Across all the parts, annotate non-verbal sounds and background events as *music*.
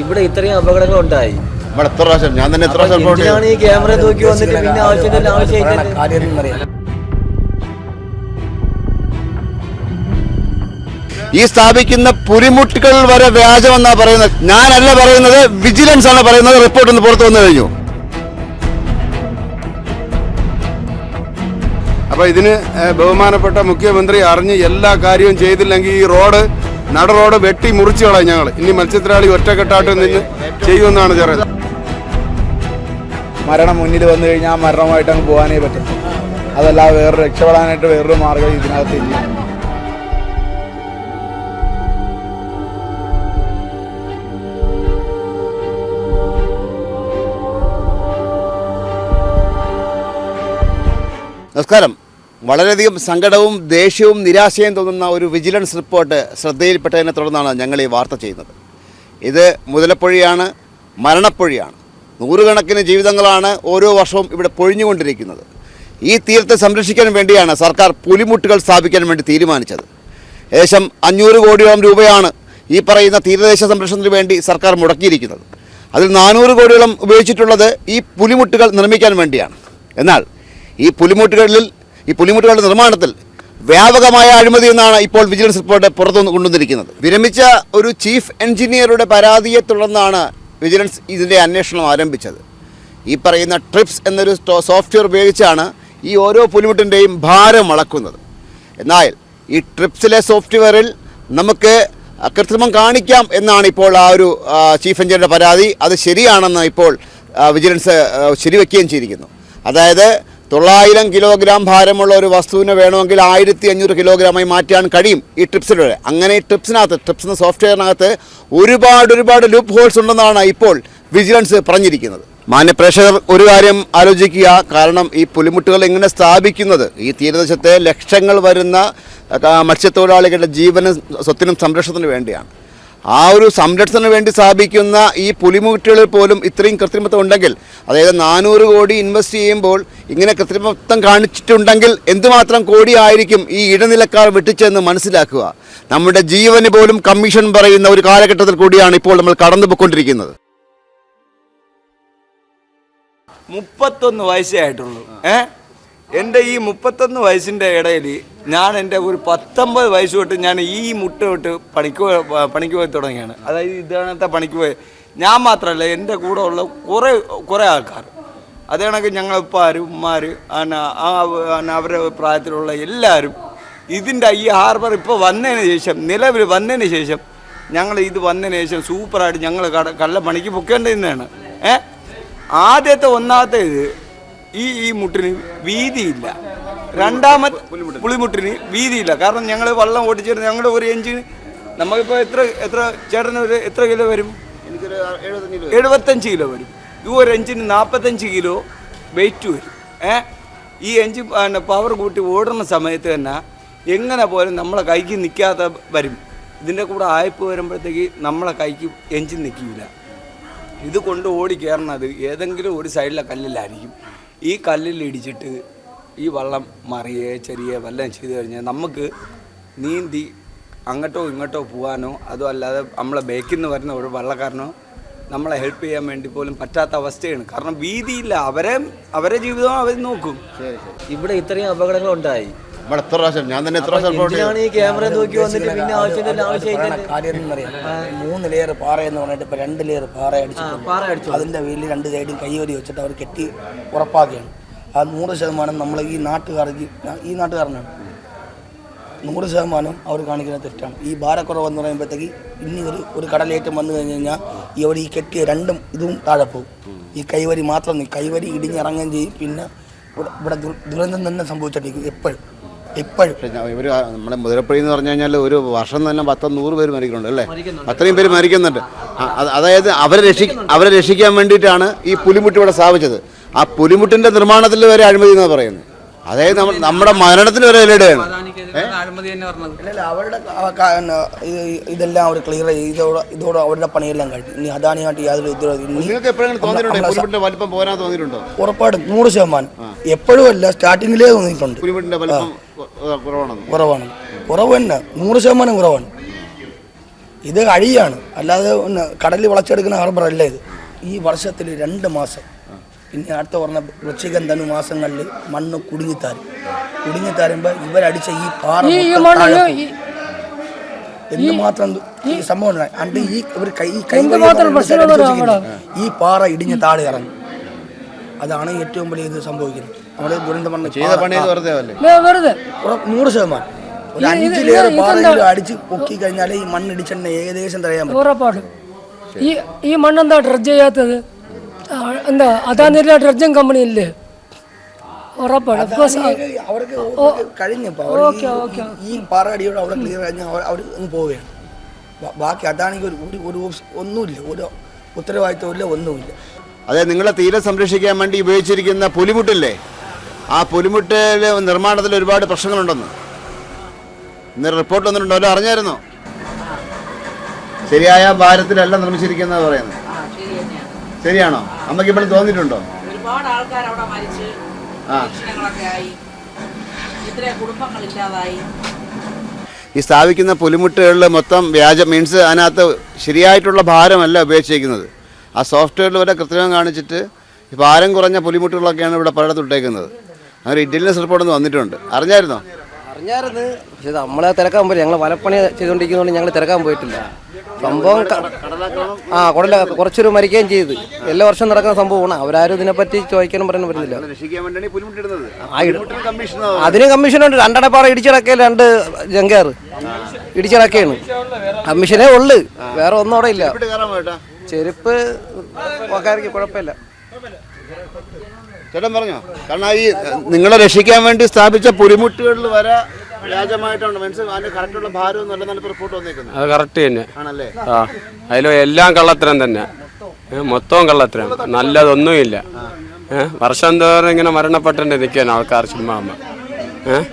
ഇവിടെ ഇത്രയും അപകടങ്ങൾ ഉണ്ടായി. ഇവിടെ എത്ര പ്രാവശ്യം? ഞാൻ തന്നെ എത്ര പ്രാവശ്യം റിപ്പോർട്ട് ചെയ്തു എന്തിനാണ് ഈ ക്യാമറ നോക്കി വന്നിട്ട് പിന്നെ ആവശ്യമില്ല എന്നറിയാം ഈ സ്ഥാപിക്കുന്ന പുലിമുട്ടുകൾ വരെ വ്യാജമെന്നാ പറയുന്നത്. ഞാനല്ല പറയുന്നത് വിജിലൻസ് ആണ് പറയുന്നത്. റിപ്പോർട്ട് ഒന്ന് പുറത്തു വന്നു കഴിഞ്ഞു. അപ്പോൾ ഇതിന് ഏഹ്, ബഹുമാനപ്പെട്ട മുഖ്യമന്ത്രി അറിഞ്ഞ് എല്ലാ കാര്യവും ചെയ്തില്ലെങ്കിൽ ഈ റോഡ് നട റോഡ് വെട്ടി മുറിച്ചു കളയും ഞങ്ങൾ ഇനി മത്സ്യത്തൊഴിലാളി ഒറ്റക്കെട്ടായിട്ട് നിന്ന് ചെയ്യുമെന്നാണ് ചെറിയത് മരണം മുന്നിൽ വന്നു കഴിഞ്ഞാൽ മരണമായിട്ട് അങ്ങ് പോകാനേ പറ്റും അതല്ലാതെ വേറെ രക്ഷപ്പെടാനായിട്ട് വേറൊരു മാർഗം ഇതിനകത്ത് ഇല്ല. നമസ്കാരം. വളരെയധികം സങ്കടവും ദേഷ്യവും നിരാശയും തോന്നുന്ന ഒരു വിജിലൻസ് റിപ്പോർട്ട് ശ്രദ്ധയിൽപ്പെട്ടതിനെ തുടർന്നാണ് ഞങ്ങൾ ഈ വാർത്ത ചെയ്യുന്നത്. ഇത് മുതലപ്പൊഴിയാണ് മരണപ്പൊഴിയാണ്. നൂറുകണക്കിന് ജീവിതങ്ങളാണ് ഓരോ വർഷവും ഇവിടെ പൊഴിഞ്ഞുകൊണ്ടിരിക്കുന്നത്. ഈ തീരത്തെ സംരക്ഷിക്കാൻ വേണ്ടിയാണ് സർക്കാർ പുലിമുട്ടുകൾ സ്ഥാപിക്കാൻ വേണ്ടി തീരുമാനിച്ചത്. ഏകദേശം അഞ്ഞൂറ് കോടിയോളം രൂപയാണ് ഈ പറയുന്ന തീരദേശ സംരക്ഷണത്തിന് വേണ്ടി സർക്കാർ മുടക്കിയിരിക്കുന്നത്. അതിൽ നാനൂറ് കോടിയോളം ഉപയോഗിച്ചിട്ടുള്ളത് ഈ പുലിമുട്ടുകൾ നിർമ്മിക്കാൻ വേണ്ടിയാണ്. എന്നാൽ ഈ പുലിമുട്ടുകളിൽ ഈ പുലിമുട്ടുകളുടെ നിർമ്മാണത്തിൽ വ്യാപകമായ അഴിമതി എന്നാണ് ഇപ്പോൾ വിജിലൻസ് റിപ്പോർട്ട് പുറത്തു കൊണ്ടുവന്നിരിക്കുന്നത്. വിരമിച്ച ഒരു ചീഫ് എഞ്ചിനീയറുടെ പരാതിയെ തുടർന്നാണ് വിജിലൻസ് ഇതിന്റെ അന്വേഷണം ആരംഭിച്ചത്. ഈ പറയുന്ന ട്രിപ്സ് എന്നൊരു സോഫ്റ്റ്വെയർ ഉപയോഗിച്ചാണ് ഈ ഓരോ പുലിമുട്ടിന്റെയും ഭാരം അളക്കുന്നത്. എന്നാൽ ഈ ട്രിപ്സിലെ സോഫ്റ്റ്വെയറിൽ നമുക്ക് കൃത്രിമം കാണിക്കാം എന്നാണ് ഇപ്പോൾ ആ ഒരു ചീഫ് എഞ്ചിനീയറുടെ പരാതി. അത് ശരിയാണെന്ന് ഇപ്പോൾ വിജിലൻസ് ശരിവെക്കുകയും ചെയ്തിരിക്കുന്നു. അതായത് തൊള്ളായിരം കിലോഗ്രാം ഭാരമുള്ള ഒരു വസ്തുവിനെ വേണമെങ്കിൽ ആയിരത്തി അഞ്ഞൂറ് കിലോഗ്രാമായി മാറ്റാൻ കഴിയും ഈ ട്രിപ്സിലൂടെ. അങ്ങനെ ഈ ട്രിപ്സിനകത്ത് ട്രിപ്സ് എന്ന സോഫ്റ്റ്വെയറിനകത്ത് ഒരുപാട് ഒരുപാട് ലൂപ്പ് ഹോൾസ് ഉണ്ടെന്നാണ് ഇപ്പോൾ വിജിലൻസ് പറഞ്ഞിരിക്കുന്നത്. മാന്യപ്രേക്ഷകർ ഒരു കാര്യം ആലോചിക്കുക. കാരണം ഈ പുലിമുട്ടുകൾ എങ്ങനെ സ്ഥാപിക്കുന്നത്? ഈ തീരദേശത്തെ ലക്ഷങ്ങൾ വരുന്ന മത്സ്യത്തൊഴിലാളികളുടെ ജീവനും സ്വത്തിനും സംരക്ഷണത്തിനു വേണ്ടിയാണ്. ആ ഒരു സംരക്ഷണത്തിന് വേണ്ടി സ്ഥാപിക്കുന്ന ഈ പുലിമുട്ടുകളിൽ പോലും ഇത്രയും കൃത്രിമത്വം ഉണ്ടെങ്കിൽ അതായത് നാനൂറ് കോടി ഇൻവെസ്റ്റ് ചെയ്യുമ്പോൾ ഇങ്ങനെ കൃത്രിമത്വം കാണിച്ചിട്ടുണ്ടെങ്കിൽ എന്തുമാത്രം കോടിയായിരിക്കും ഈ ഇടനിലക്കാർ വെട്ടിച്ചെന്ന് മനസ്സിലാക്കുക. നമ്മുടെ ജീവന് പോലും കമ്മീഷൻ പറയുന്ന ഒരു കാലഘട്ടത്തിൽ കൂടിയാണ് ഇപ്പോൾ നമ്മൾ കടന്നു പോയിക്കൊണ്ടിരിക്കുന്നത് മുപ്പത്തൊന്ന് വയസ്സേ ആയിട്ടുള്ളൂ. ഏ? എന്റെ ഈ മുപ്പത്തൊന്ന് വയസ്സിന്റെ ഇടയിൽ ഞാൻ എന്റെ ഒരു പത്തൊമ്പത് വയസ്സ് തൊട്ട് ഞാൻ ഈ മുട്ട തൊട്ട് പണിക്ക് പണിക്ക് പോയി തുടങ്ങിയാണ്. അതായത് ഇതാണത്തെ പണിക്ക് പോയി. ഞാൻ മാത്രമല്ല എന്റെ കൂടെ ഉള്ള കുറേ കുറേ ആൾക്കാർ. അതേ കണക്ക് ഞങ്ങൾ ഉമ്മാർ അവരുടെ പ്രായത്തിലുള്ള എല്ലാവരും ഇതിന്റെ ഈ ഹാർബർ ഇപ്പോൾ വന്നതിന് ശേഷം നിലവിൽ വന്നതിന് ശേഷം ഞങ്ങൾ ഇത് വന്നതിന് ശേഷം സൂപ്പറായിട്ട് ഞങ്ങൾ കട കള്ള പണിക്ക് പൊക്കേണ്ടതെന്നാണ് ഏ? ആദ്യത്തെ ഒന്നാമത്തെ ഇത് ഈ ഈ മുട്ടിന് വീതിയില്ല. രണ്ടാമത്തെ പുളിമുട്ടിന് വീതിയില്ല. കാരണം ഞങ്ങൾ വള്ളം ഓടിച്ചിരുന്ന ഞങ്ങളുടെ ഒരു എഞ്ചിന് നമുക്കിപ്പോൾ എത്ര എത്ര ചേട്ടന് ഒരു എത്ര കിലോ വരും? എഴുപത്തഞ്ച് കിലോ വരും. ഈ ഒരു എഞ്ചിന് നാൽപ്പത്തഞ്ച് കിലോ വെയിറ്റ് വരും. ഏ? ഈ എഞ്ചിൻ പിന്നെ പവർ കൂട്ടി ഓടുന്ന സമയത്ത് തന്നെ എങ്ങനെ പോലും നമ്മളെ കൈക്ക് നിൽക്കാതെ വരും. ഇതിന്റെ കൂടെ ആയപ്പ് വരുമ്പോഴത്തേക്ക് നമ്മളെ കൈക്ക് എഞ്ചിൻ നിൽക്കില്ല ഇത് കൊണ്ട് ഓടി കയറണത് ഏതെങ്കിലും ഒരു സൈഡിലെ കല്ലിലായിരിക്കും. ഈ കല്ലിൽ ഇടിച്ചിട്ട് ഈ വള്ളം മറിയേ ചെറിയ വല്ലതും ചെയ്ത് കഴിഞ്ഞാൽ നമുക്ക് നീന്തി അങ്ങോട്ടോ ഇങ്ങോട്ടോ പോകാനോ അതോ അല്ലാതെ നമ്മളെ ബേക്കിൽ നിന്ന് വരുന്ന ഒരു വള്ളക്കാരനോ നമ്മളെ ഹെൽപ്പ് ചെയ്യാൻ വേണ്ടി പോലും പറ്റാത്ത അവസ്ഥയാണ്. കാരണം വീതിയില്ല. അവരെ അവരെ ജീവിതം അവർ നോക്കും. ഇവിടെ ഇത്രയും അപകടങ്ങൾ ഉണ്ടായി. ഇവിടെ എത്ര പ്രാവശ്യം? ഞാൻ തന്നെ എത്ര പ്രാവശ്യം ഈ ക്യാമറ നോക്കി വന്നിട്ട് പിന്നെ ആവശ്യമില്ല ആവശ്യമില്ല മൂന്ന് ലെയർ പാറ എന്ന് പറഞ്ഞിട്ട് ഇപ്പൊ രണ്ട് ലെയർ പാറ അടിച്ചു. അതിന്റെ വീട്ടിൽ രണ്ട് സൈഡും കൈവരി വെച്ചിട്ട് അവർ കെട്ടി ഉറപ്പാക്കുകയാണ് ആ നൂറ് ശതമാനം നമ്മൾ ഈ നാട്ടുകാർക്ക് ഈ നാട്ടുകാരനാണ്. നൂറ് ശതമാനം അവർ കാണിക്കുന്ന തെറ്റാണ്. ഈ ഭാരക്കുറവ് എന്ന് പറയുമ്പോഴത്തേക്ക് ഇനി ഒരു ഒരു കടലേറ്റം വന്നു കഴിഞ്ഞ് കഴിഞ്ഞാൽ ഈ അവർ ഈ കെട്ടിയ രണ്ടും ഇതും താഴെ പോകും. ഈ കൈവരി മാത്രം നീ കൈവരി ഇടിഞ്ഞിറങ്ങുകയും ചെയ്യും. പിന്നെ ഇവിടെ ഇവിടെ ദുര- ദുരന്തം തന്നെ സംഭവിച്ചിട്ടിരിക്കും എപ്പോഴും. എപ്പോഴും. ഇവർ നമ്മുടെ മുതിരപ്പള്ളി എന്ന് പറഞ്ഞു കഴിഞ്ഞാൽ ഒരു വർഷം തന്നെ പത്തോ നൂറ് പേര് മരിക്കുന്നുണ്ട് അല്ലേ? അത്രയും പേര് മരിക്കുന്നുണ്ട്. അതായത് അവരെ രക്ഷി അവരെ രക്ഷിക്കാൻ വേണ്ടിയിട്ടാണ് ഈ പുലിമുട്ട് ഇവിടെ സ്ഥാപിച്ചത്. ആ പുലിമുട്ടിന്റെ നിർമ്മാണത്തിൽ വരെ അഴിമതി എന്ന് പറയുന്നത്. അതായത് നമ്മുടെ മരണത്തിന് വരെ അല്ലല്ല അവരുടെ ഇതെല്ലാം അവർ ക്ലിയർ ഇതോടെ ഇതോടെ അവരുടെ പണിയെല്ലാം കഴിഞ്ഞു. ഇനി അദാനിയായിട്ട് യാതൊരു തോന്നിയിട്ടുണ്ടോ? ഉറപ്പായിട്ടും നൂറ് ശതമാനം. എപ്പോഴും അല്ല സ്റ്റാർട്ടിങ്ങിലേ തോന്നിയിട്ടുണ്ട്. കുറവാണ്. കുറവ് തന്നെ. നൂറ് ശതമാനം കുറവാണ്. ഇത് കഴിയാണ് അല്ലാതെ കടലിൽ വളച്ചെടുക്കുന്ന ഹാർബർ അല്ല ഇത്. ഈ വർഷത്തിൽ രണ്ട് മാസം പിന്നെ അടുത്ത പറഞ്ഞ വൃശ്ചികം ധനു മാസങ്ങളിൽ മണ്ണ് കുടുങ്ങിത്താരും കുടുങ്ങിത്താരുമ്പോൾ ഇവരടിച്ച ഈ പാറ. എന്തുമാത്രം ഈ സംഭവം അണ്ട് ഈ ഒരു കൈ ഈ കൈ പാറ ഇടിഞ്ഞ് താഴെ ഇറങ്ങും. അതാണ് ഏറ്റവും വലിയ ഇത് സംഭവിക്കുന്നത്. നമ്മുടെ ദുരന്തം നൂറ് ശതമാനം. ഒരു അഞ്ചിലേറെ പാറയിൽ അടിച്ച് പൊക്കി കഴിഞ്ഞാൽ ഈ മണ്ണിടിച്ചെണ്ണ ഏകദേശം തടയാൻ പറ്റും. ഈ ഈ മണ്ണെന്താ ഡ്രഡ്ജ് ചെയ്യാത്തത്? എന്താ അദാനിലെ ഡ്രഡ്ജൻ കമ്പനി ഇല്ലേ? ഉറപ്പാണ് അവർക്ക് ഓക്കെ, ഓക്കെ. ഈ- പാറ അടിയോട് അവിടെ ക്ലിയർ കഴിഞ്ഞാൽ അവർ അവർ അങ്ങ് പോവുകയാണ്. ബാക്കി അതാണെങ്കിൽ ഒരു ഒന്നുമില്ല. ഒരു ഉത്തരവാദിത്വമില്ല ഒന്നുമില്ല. അതെ നിങ്ങളെ തീരെ സംരക്ഷിക്കാൻ വേണ്ടി ഉപയോഗിച്ചിരിക്കുന്ന പുലിമുട്ടില്ലേ? ആ പുലിമുട്ടിലെ നിർമ്മാണത്തിൽ ഒരുപാട് പ്രശ്നങ്ങളുണ്ടെന്ന്. ഇന്ന് റിപ്പോർട്ട് വന്നിട്ടുണ്ടോ. വല്ലതും അറിഞ്ഞായിരുന്നോ? ശരിയായ ഭാരത്തിലല്ല നിർമ്മിച്ചിരിക്കുന്നത് പറയുന്നത്. ശരിയാണോ? അമ്മയ്ക്ക് ഇപ്പോൾ തോന്നിയിട്ടുണ്ടോ? ഒരുപാട് ആൾക്കാർ അവിടെ മരിച്ച് ആ. പ്രശ്നങ്ങളൊക്കെ ആയി. ഇത്രയും കുടുംബങ്ങളില്ലാതായി. ഈ സ്ഥാപിക്കുന്ന പുലിമുട്ടുകളിൽ മൊത്തം വ്യാജ മീൻസ് അതിനകത്ത് ശരിയായിട്ടുള്ള ഭാരമല്ല ഉപയോഗിച്ചിരിക്കുന്നത് ആ സോഫ്റ്റ്വെയറിൽ വരെ കൃത്രിമം കാണിച്ചിട്ട് ഭാരം കുറഞ്ഞ പുലിമുട്ടുകളൊക്കെയാണ് ഇവിടെ പലയിടത്ത് ഇട്ടേക്കുന്നത്. അങ്ങനെ ഇന്റലിജൻസ് റിപ്പോർട്ട് ഒന്ന് വന്നിട്ടുണ്ട്. അറിഞ്ഞായിരുന്നോ? അറിഞ്ഞായിരുന്നു പക്ഷെ നമ്മളെ തിരക്കാൻ പോയില്ല ഞങ്ങൾ വലപ്പണി ചെയ്തുകൊണ്ടിരിക്കുന്നതുകൊണ്ട് ഞങ്ങൾ തിരക്കാൻ പോയിട്ടില്ല. സംഭവം ആ കുടല കുറച്ചൊരു മരിക്കുകയും ചെയ്ത്. എല്ലാ വർഷവും നടക്കുന്ന സംഭവമാണ്. അവരാരും ഇതിനെപ്പറ്റി ചോദിക്കാനും പറയാനും പറ്റുന്നില്ല. അതിന് കമ്മീഷനുണ്ട്. രണ്ടടപ്പാറ ഇടിച്ചിടക്കേ രണ്ട് ജങ്കാറ് ഇടിച്ചിടക്കയാണ് കമ്മീഷനേ ഉള്ളു. വേറെ ഒന്നും അവിടെ ഇല്ല. ചെരുപ്പ് കുഴപ്പമില്ല. ചേട്ടൻ പറഞ്ഞോ? കാരണം ഈ നിങ്ങളെ രക്ഷിക്കാൻ വേണ്ടി സ്ഥാപിച്ച പുലിമുട്ടുകളിൽ വരെ അതിന് കറക്റ്റുള്ള റിപ്പോർട്ട് വന്നേക്കുന്നത്. അത് കറക്റ്റ് തന്നെ. ആണല്ലേ? ആ. അതിൽ എല്ലാം കള്ളത്തരം തന്നെ. മൊത്തവും കള്ളത്തരം. നല്ലതൊന്നുമില്ല. ഏ, വർഷം തോറും ഇങ്ങനെ മരണപ്പെട്ടേ നിൽക്കാൻ ആൾക്കാർ ചുമ്മാ ഏഹ്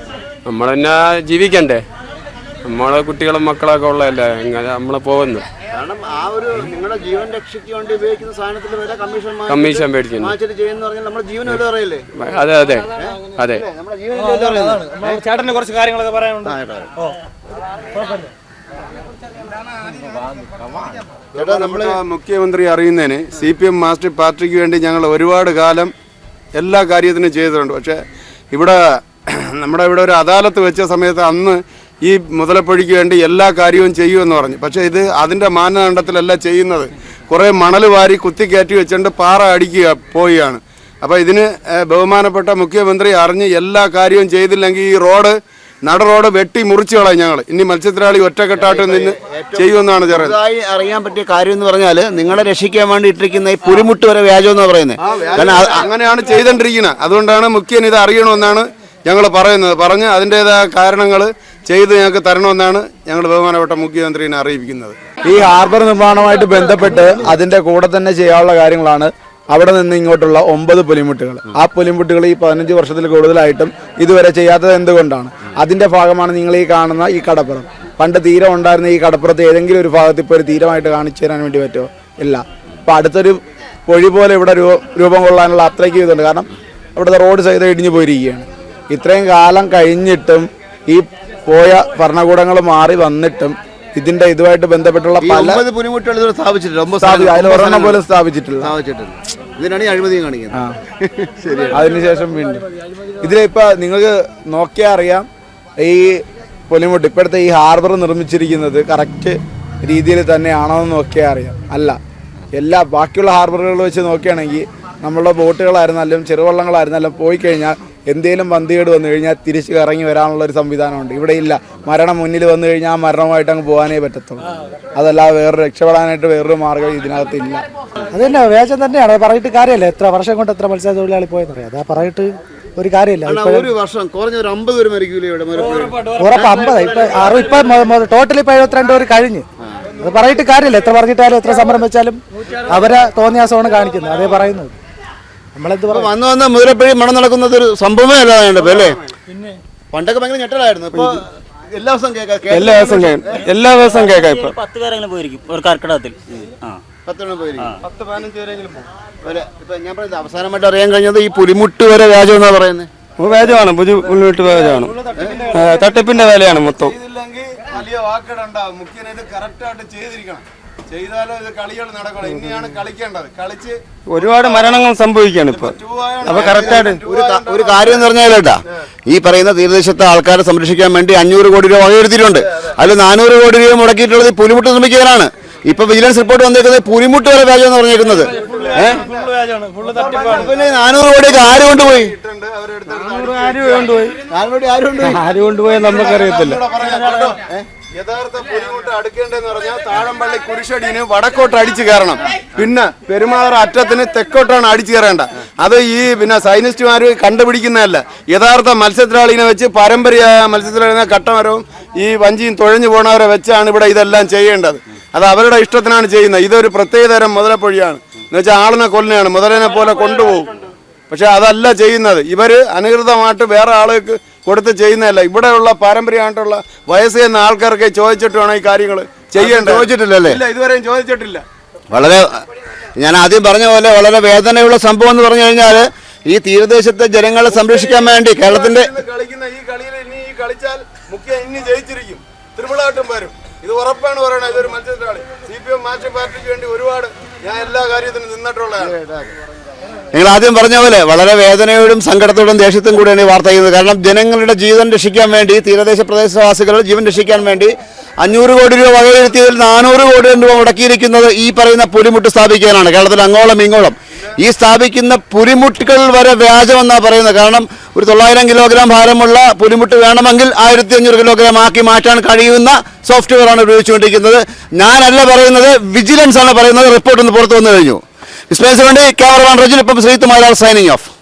നമ്മൾ തന്നെ ജീവിക്കണ്ടേ? നമ്മളെ കുട്ടികളും മക്കളൊക്കെ ഉള്ളതല്ലേ? ഇങ്ങനെ നമ്മൾ പോകുന്നു കാരണം ആ ഒരു നിങ്ങളുടെ ജീവൻ രക്ഷയ്ക്ക് വേണ്ടി ഉപയോഗിക്കുന്ന സാധനത്തിൽ വരെ കമ്മീഷൻ കമ്മീഷൻ മേടിക്കുന്നു. ചെയ്യുന്ന പറഞ്ഞാൽ നമ്മുടെ ജീവൻ വില പറയല്ലേ? അതെ അതെ അതെ. നമ്മുടെ ജീവൻ ചേട്ടന് കുറച്ച് കാര്യങ്ങളൊക്കെ പറയാനുണ്ട്. ചേട്ടാ നമ്മൾ മുഖ്യമന്ത്രി അറിയുന്നതിന് സി പി എം മാസ്റ്റർ പാർട്ടിക്ക് വേണ്ടി ഞങ്ങൾ ഒരുപാട് കാലം എല്ലാ കാര്യത്തിനും ചെയ്തിട്ടുണ്ട്. പക്ഷേ ഇവിടെ *clears throat* നമ്മുടെ ഇവിടെ ഒരു അദാലത്ത് വെച്ച സമയത്ത് അന്ന് ഈ മുതലപ്പൊഴിക്ക് വേണ്ടി എല്ലാ കാര്യവും ചെയ്യുമെന്ന് പറഞ്ഞു. പക്ഷേ ഇത് അതിന്റെ മാനദണ്ഡത്തിലല്ല ചെയ്യുന്നത്. കുറേ മണൽ വാരി കുത്തിക്കയറ്റി വെച്ചുകൊണ്ട് പാറ അടിക്കുക പോവുകയാണ്. അപ്പോൾ ഇതിന് ബഹുമാനപ്പെട്ട മുഖ്യമന്ത്രി അറിഞ്ഞ് എല്ലാ കാര്യവും ചെയ്തില്ലെങ്കിൽ ഈ റോഡ് നട റോഡ് വെട്ടി മുറിച്ചു കളയും ഞങ്ങൾ ഇനി മത്സ്യത്തൊഴിലാളി ഒറ്റക്കെട്ടാട്ട് നിന്ന് ചെയ്യുമെന്നാണ് ചെറുതായി അറിയാൻ പറ്റിയ കാര്യം എന്ന് പറഞ്ഞാൽ നിങ്ങളെ രക്ഷിക്കാൻ വേണ്ടി ഇട്ടിരിക്കുന്ന ഈ പുരിമുട്ട് വരെ വ്യാജം എന്ന് പറയുന്നത് അങ്ങനെയാണ് ചെയ്തോണ്ടിരിക്കുന്നത് അതുകൊണ്ടാണ് മുഖ്യൻ ഇത് അറിയണമെന്നാണ് ഞങ്ങൾ പറയുന്നത് പറഞ്ഞ് അതിന്റെതായ കാരണങ്ങൾ ചെയ്ത് ഞങ്ങൾക്ക് തരണമെന്നാണ് ഞങ്ങൾ ബഹുമാനപ്പെട്ട മുഖ്യമന്ത്രിനെ അറിയിക്കുന്നത് ഈ ഹാർബർ നിർമ്മാണവുമായിട്ട് ബന്ധപ്പെട്ട് അതിന്റെ കൂടെ തന്നെ ചെയ്യാനുള്ള കാര്യങ്ങളാണ് അവിടെ നിന്ന് ഇങ്ങോട്ടുള്ള ഒമ്പത് പുലിമുട്ടുകൾ. ആ പുലിമുട്ടുകൾ ഈ പതിനഞ്ച് വർഷത്തിൽ കൂടുതലായിട്ടും ഇതുവരെ ചെയ്യാത്തത് എന്തുകൊണ്ടാണ്? അതിന്റെ ഭാഗമാണ് നിങ്ങൾ ഈ കാണുന്ന ഈ കടപ്പുറം. പണ്ട് തീരം ഉണ്ടായിരുന്ന ഈ കടപ്പുറത്ത് ഏതെങ്കിലും ഒരു ഭാഗത്ത് ഇപ്പോൾ ഒരു തീരമായിട്ട് കാണിച്ചു തരാൻ വേണ്ടി പറ്റുമോ? ഇല്ല. അപ്പോൾ അടുത്തൊരു പൊഴി പോലെ ഇവിടെ രൂപം കൊള്ളാനുള്ള അത്രയ്ക്ക് ഇതുണ്ട്. കാരണം ഇവിടുത്തെ റോഡ് സൈഡ് ഇടിഞ്ഞു പോയിരിക്കുകയാണ്. ഇത്രയും കാലം കഴിഞ്ഞിട്ടും ഈ പോയ ഭരണകൂടങ്ങൾ മാറി വന്നിട്ടും ഇതിന്റെ ഇതുമായിട്ട് ബന്ധപ്പെട്ടുള്ള പല സ്ഥാപിച്ചിട്ടില്ല. അതിൽ ഒരെണ്ണം പോലും സ്ഥാപിച്ചിട്ടില്ല. സ്ഥാപിച്ചിട്ടില്ല. ഇതിനാണ് അഴിമതിയും കാണിക്കുന്നത്. *laughs* ശരി അതിനുശേഷം വീണ്ടും. ഇതിലിപ്പോ നിങ്ങൾക്ക് നോക്കിയാൽ അറിയാം ഈ പൊലിമുട്ട് ഇപ്പോഴത്തെ ഈ ഹാർബർ നിർമ്മിച്ചിരിക്കുന്നത് കറക്റ്റ് രീതിയിൽ തന്നെയാണോ എന്ന് നോക്കിയാൽ അറിയാം. അല്ല എല്ലാ ബാക്കിയുള്ള ഹാർബറുകൾ വെച്ച് നോക്കുകയാണെങ്കിൽ നമ്മളുടെ ബോട്ടുകളായിരുന്നാലും ചെറുവള്ളങ്ങളായിരുന്നാലും പോയി കഴിഞ്ഞാൽ എന്തേലും വന്തികേട് വന്നു കഴിഞ്ഞാൽ തിരിച്ച് ഇറങ്ങി വരാനുള്ള ഒരു സംവിധാനമുണ്ട്. ഇവിടെ ഇല്ല. മരണം മുന്നിൽ വന്നു കഴിഞ്ഞാൽ ആ മരണമായിട്ട് അങ്ങ് പോകാനേ പറ്റത്തുള്ളൂ. അതല്ലാതെ വേറൊരു രക്ഷപ്പെടാനായിട്ട് വേറൊരു മാർഗം ഇതിനകത്ത് ഇല്ല. അത് തന്നെ വേഷം തന്നെയാണ് പറഞ്ഞിട്ട് കാര്യമല്ല. എത്ര വർഷം കൊണ്ട് എത്ര മത്സ്യത്തൊഴിലാളി പോയെന്നറിയാം. അതാ പറഞ്ഞിട്ട് ഒരു കാര്യമില്ല. ഒരു വർഷം. കുറഞ്ഞ ഒരു അമ്പത് പേര് മരിക്കൂലേ ഇവിടെ ഉറപ്പ് അമ്പത്. ഇപ്പൊ അറുപത് ഇപ്പൊ ടോട്ടൽ ഇപ്പൊ എഴുപത്തിരണ്ട് പേര് കഴിഞ്ഞ്. അത് പറഞ്ഞിട്ട് കാര്യമില്ല. എത്ര പറഞ്ഞിട്ടാലും എത്ര സമരം വെച്ചാലും അവരെ തോന്നിയാസമാണ് കാണിക്കുന്നത്. അതേ പറയുന്നത്. നമ്മളെന്ത് പറയും? വന്ന് വന്ന് മുതലപ്പഴി മണം നടക്കുന്നത് ഒരു സംഭവമേ അല്ലാതെ അല്ലേ? പണ്ടൊക്കെ ഭയങ്കര ഞെട്ടലായിരുന്നു. ഇപ്പൊ എല്ലാ ദിവസം കേൾക്കാം. എല്ലാ ദിവസം കേൾക്കാം. എല്ലാ ദിവസം കേൾക്കാം ഇപ്പൊ. പത്ത് പേരെങ്കിലും പോയിരിക്കും. ഒരു കർക്കിടകത്തിൽ. ആ. പത്തെണ്ണം പോയിരിക്കും. പത്ത് പതിനഞ്ച് പേരെങ്കിലും പോകും. ഇപ്പൊ ഞാൻ പറയുന്നത് അവസാനമായിട്ട് അറിയാൻ കഴിഞ്ഞത് ഈ പുലിമുട്ട് വരെ വ്യാജം എന്നാ പറയുന്നത് വേജമാണ് മുന്നിട്ട് വേജമാണ് തട്ടിപ്പിന്റെ വേലയാണ് മൊത്തം. വലിയ വാക്കിടണ്ടാവും മുഖ്യനായിട്ട് ഇത് കറക്റ്റായിട്ട് ചെയ്തിരിക്കണം. ചെയ്താലോ ഇത് കളികൾ നടക്കണം. ഇനിയാണ് കളിക്കേണ്ടത്. കളിച്ച് ഒരുപാട് മരണങ്ങൾ സംഭവിക്കുകയാണ് ഇപ്പൊ. അപ്പൊ കറക്റ്റായിട്ട് ഒരു ഒരു കാര്യം എന്ന് പറഞ്ഞാൽ കേട്ടാ ഈ പറയുന്ന തീരദേശത്തെ ആൾക്കാരെ സംരക്ഷിക്കാൻ വേണ്ടി അഞ്ഞൂറ് കോടി രൂപ വകയിരുത്തിയിട്ടുണ്ട്. അതിൽ നാനൂറ് കോടി രൂപ മുടക്കിയിട്ടുള്ളത് പുലിമുട്ട് നിർമ്മിക്കാനാണ്. ഇപ്പൊ വിജിലൻസ് റിപ്പോർട്ട് വന്നേക്കുന്നത് പുലിമുട്ട് വരെ വ്യാജം എന്ന് പറഞ്ഞേക്കുന്നത്. പിന്നെ നാനൂറ് കോടിയൊക്കെ ആര് കൊണ്ടുപോയി? ആര് കൊണ്ടുപോയി? ആര് കൊണ്ടുപോയി? നമുക്കറിയത്തില്ല. യഥാർത്ഥ പുലിമുട്ട് അടുക്കേണ്ടെന്ന് പറഞ്ഞാൽ താഴമ്പള്ളി കുരിശടിന് വടക്കോട്ട് അടിച്ചു കയറണം. പിന്നെ പെരുമാറ അറ്റത്തിന് തെക്കോട്ടാണ് അടിച്ചു കയറേണ്ട. അത് ഈ പിന്നെ സൈനിസ്റ്റുമാർ കണ്ടുപിടിക്കുന്നതല്ല. യഥാർത്ഥ മത്സ്യത്തൊഴിലാളിനെ വെച്ച് പാരമ്പര്യമായ മത്സ്യത്തൊഴിലാളിനെ കട്ടമരവും ഈ വഞ്ചിയും തുഴഞ്ഞു പോണവരെ വെച്ചാണ് ഇവിടെ ഇതെല്ലാം ചെയ്യേണ്ടത്. അത് അവരുടെ ഇഷ്ടത്തിനാണ് ചെയ്യുന്നത്. ഇതൊരു പ്രത്യേകതരം മുതലപ്പൊഴിയാണ്. എന്ന് വെച്ചാൽ ആളിനെ കൊല്ലുകയാണ് മുതലിനെ പോലെ കൊണ്ടുപോകും. പക്ഷെ അതല്ല ചെയ്യുന്നത്. ഇവർ അനുകൃതമായിട്ട് വേറെ ആളുകൾക്ക് കൊടുത്ത് ചെയ്യുന്നതല്ല. ഇവിടെയുള്ള പാരമ്പര്യമായിട്ടുള്ള വയസ്സ് ചെയ്യുന്ന ആൾക്കാർക്ക് ചോദിച്ചിട്ട് വേണം ഈ കാര്യങ്ങൾ ചെയ്യേണ്ടത്. ചോദിച്ചിട്ടില്ലല്ലേ? ഇല്ല ഇതുവരെയും ചോദിച്ചിട്ടില്ല. വളരെ ഞാൻ ആദ്യം പറഞ്ഞ പോലെ വളരെ വേദനയുള്ള സംഭവം എന്ന് പറഞ്ഞു കഴിഞ്ഞാൽ ഈ തീരദേശത്തെ ജനങ്ങളെ സംരക്ഷിക്കാൻ വേണ്ടി കേരളത്തിന്റെ കളിക്കുന്ന ഈ കളിയിൽ ഇനി ഈ കളിച്ചാൽ മുഖ്യ ഇനി ജയിച്ചിരിക്കും. തിരുവിളാട്ടും വരും. ഇത് ഉറപ്പാണ് പറയണത് ഇതൊരു മത്സരത്തൊഴിലാളി സി പി എം മാസ്റ്റർ പാർട്ടിക്ക് വേണ്ടി ഒരുപാട് ഞാൻ എല്ലാ കാര്യത്തിനും നിന്നിട്ടുള്ളതാണ്. നിങ്ങൾ ആദ്യം പറഞ്ഞ പോലെ വളരെ വേദനയോടും സങ്കടത്തോടും ദേഷ്യത്തും കൂടിയാണ് ഈ വാർത്ത ചെയ്യുന്നത്. കാരണം ജനങ്ങളുടെ ജീവൻ രക്ഷിക്കാൻ വേണ്ടി തീരദേശ പ്രദേശവാസികളുടെ ജീവൻ രക്ഷിക്കാൻ വേണ്ടി അഞ്ഞൂറ് കോടി രൂപ വകയിരുത്തിയതിൽ നാനൂറ് കോടി രൂപ മുടക്കിയിരിക്കുന്നത് ഈ പറയുന്ന പുലിമുട്ട് സ്ഥാപിക്കാനാണ്. കേരളത്തിൽ അങ്ങോളം ഇങ്ങോളം. ഈ സ്ഥാപിക്കുന്ന പുലിമുട്ടുകൾ വരെ വ്യാജമെന്നാണ് പറയുന്നത്. കാരണം ഒരു തൊള്ളായിരം കിലോഗ്രാം ഭാരമുള്ള പുലിമുട്ട് വേണമെങ്കിൽ ആയിരത്തി അഞ്ഞൂറ് കിലോഗ്രാം ആക്കി മാറ്റാൻ കഴിയുന്ന സോഫ്റ്റ്വെയറാണ് ഉപയോഗിച്ചുകൊണ്ടിരിക്കുന്നത്. ഞാനല്ല പറയുന്നത് വിജിലൻസ് ആണ് പറയുന്നത്. റിപ്പോർട്ട് ഒന്ന് പുറത്തു വന്നു കഴിഞ്ഞു. ఇస్ పేసండి కెమెరామెన్ రజనీ పంపి శ్రీత్ మాదాల్ సైనింగ్ ఆఫ్